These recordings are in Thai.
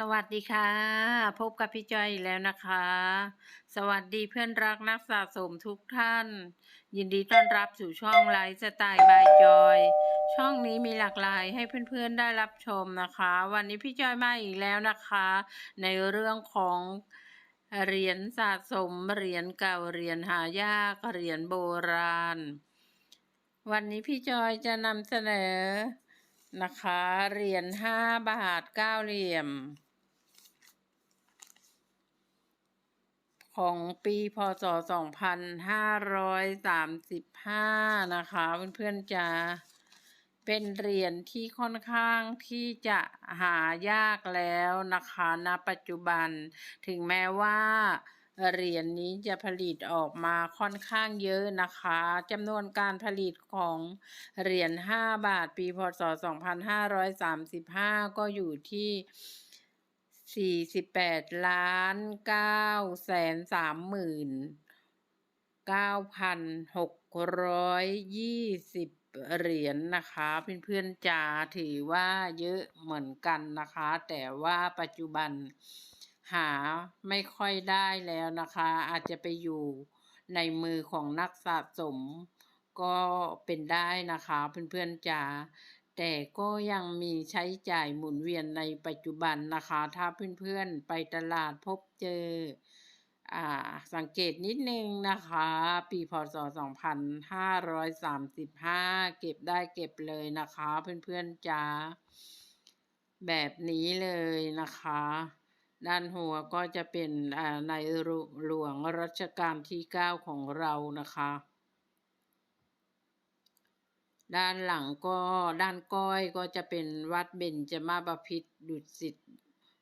สวัสดีค่ะ พบกับพี่จอยอีกแล้วนะคะ สวัสดีเพื่อนรักนักสะสมทุกท่าน ยินดีต้อนรับสู่ช่องไลฟ์สไตล์บายจอย ช่องนี้มีหลากหลายให้เพื่อนๆได้รับชมนะคะ วันนี้พี่จอยมาอีกแล้วนะคะ ในเรื่องของเหรียญสะสมเหรียญเก่าเหรียญหายากเหรียญโบราณ วันนี้พี่จอยจะนำเสนอนะคะ เหรียญห้าบาทเก้าเหลี่ยม ของปีพศ 2535 นะคะเพื่อนๆจะเป็นเหรียญที่ค่อนข้างที่จะหายากแล้วนะคะณปัจจุบัน ถึงแม้ว่าเหรียญนนี้จะผลิตออกมาค่อนข้างเยอะนะคะจำนวนการผลิตของเหรียญ5บาทปีพศ 2535 ก็อยู่ที่ สี่สิบแปดล้านเก้าแสนสามหมื่นเก้าพันหกร้อยยี่สิบเหรียญนนะคะเพื่อนๆจ๋าถือว่าเยอะเหมือนกันนะคะ แต่ว่าปัจจุบันหาไม่ค่อยได้แล้วนะคะ อาจจะไปอยู่ในมือของนักสะสมก็เป็นได้นะคะเพื่อนๆจ๋า แต่ก็ยังมีใช้จ่ายหมุนเวียนในปัจจุบันนะคะ ถ้าเพื่อนๆไปตลาดพบเจออ่าสังเกตนิดนึงนะคะ ปีพศ 2535 เก็บได้เก็บเลยนะคะ เพื่อนๆจ้าแบบนี้เลยนะคะ ด้านหัวก็จะเป็นในหลวงรัชกาลที่ 9 ของเรานะคะ ด้านหลังก็ด้านก้อยก็จะเป็นวัดเบญจมาบพิตรดุสิต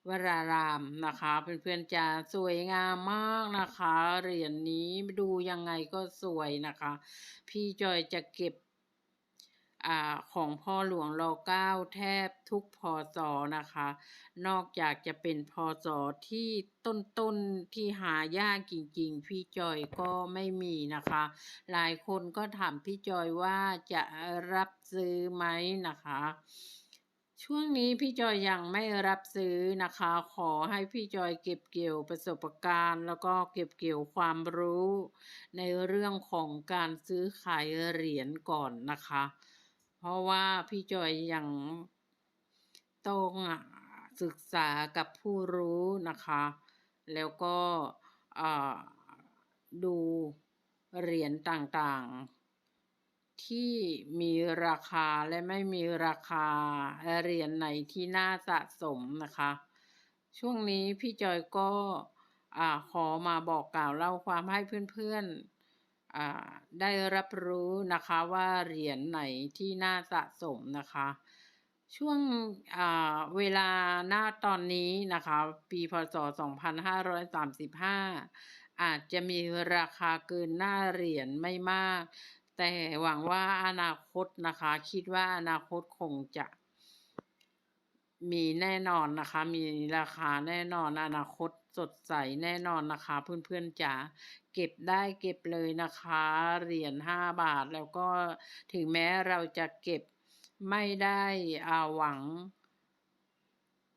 วรารามนะคะเพื่อนๆจะสวยงามมากนะคะเหรียญนนี้ดูยังไงก็สวยนะคะ พี่จอยจะเก็บ อของพ่อหลวงรอเก้าแทบทุกพศนะคะ นอกจากจะเป็นพศที่ต้นๆที่หายากจริงๆ พี่จอยก็ไม่มีนะคะ หลายคนก็ถามพี่จอยว่าจะรับซื้อไหมนะคะช่วงนี้พี่จอยยังไม่รับซื้อนะคะ ขอให้พี่จอยเก็บเกี่ยวประสบการณ์ แล้วก็เก็บเกี่ยวความรู้ ในเรื่องของการซื้อขายเหรียญก่อนนะคะ เพราะว่าพี่จอยยังต้องศึกษากับผู้รู้นะคะ แล้วก็ดูเหรียญต่างๆ ที่มีราคาและไม่มีราคาเหรียญไหนที่น่าสะสมนะคะ ช่วงนี้พี่จอยก็ขอมาบอกกล่าวเล่าความให้เพื่อนๆ ได้รับรู้นะคะว่าเหรียญไหนที่น่าสะสมนะคะ ช่วงเวลาหน้าตอนนี้นะคะ ปีพศ 2535 อาจจะมีราคาเกินหน้าเหรียญไม่มาก แต่หวังว่าอนาคตนะคะ คิดว่าอนาคตคงจะมีแน่นอนนะคะ มีราคาแน่นอนอนาคตสดใสแน่นอนนะคะ เพื่อนๆจ๋า เก็บได้เก็บเลยนะคะ เหรียญห้าบาทแล้วก็ถึงแม้เราจะเก็บไม่ได้อาหวัง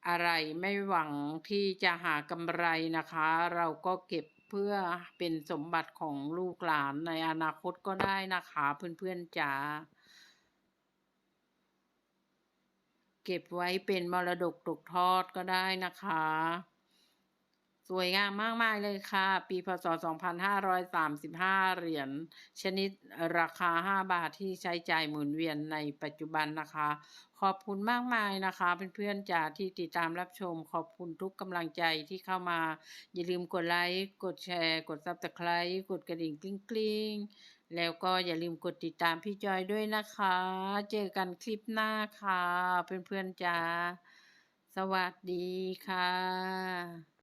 อะไรไม่หวังที่จะหากำไรนะคะ เราก็เก็บเพื่อเป็นสมบัติของลูกหลานในอนาคตก็ได้นะคะ เพื่อนๆจ๋าเก็บไว้เป็นมรดกตกทอดก็ได้นะคะ สวยงามมากมายเลยค่ะ ปีพศ 2535 เหรียญชนิดราคา 5 บาทที่ใช้จ่ายหมุนเวียนในปัจจุบันนะคะ ขอบคุณมากมายนะคะเพื่อนๆจ๋าที่ติดตามรับชม ขอบคุณทุกกำลังใจที่เข้ามา อย่าลืมกดไลค์ กดแชร์ กดซับสไคร b e กดกระดิ่งกลิ้งๆ แล้วก็อย่าลืมกดติดตามพี่จอยด้วยนะคะ เจอกันคลิปหน้าค่ะเพื่อนๆจ้าสวัสดีค่ะ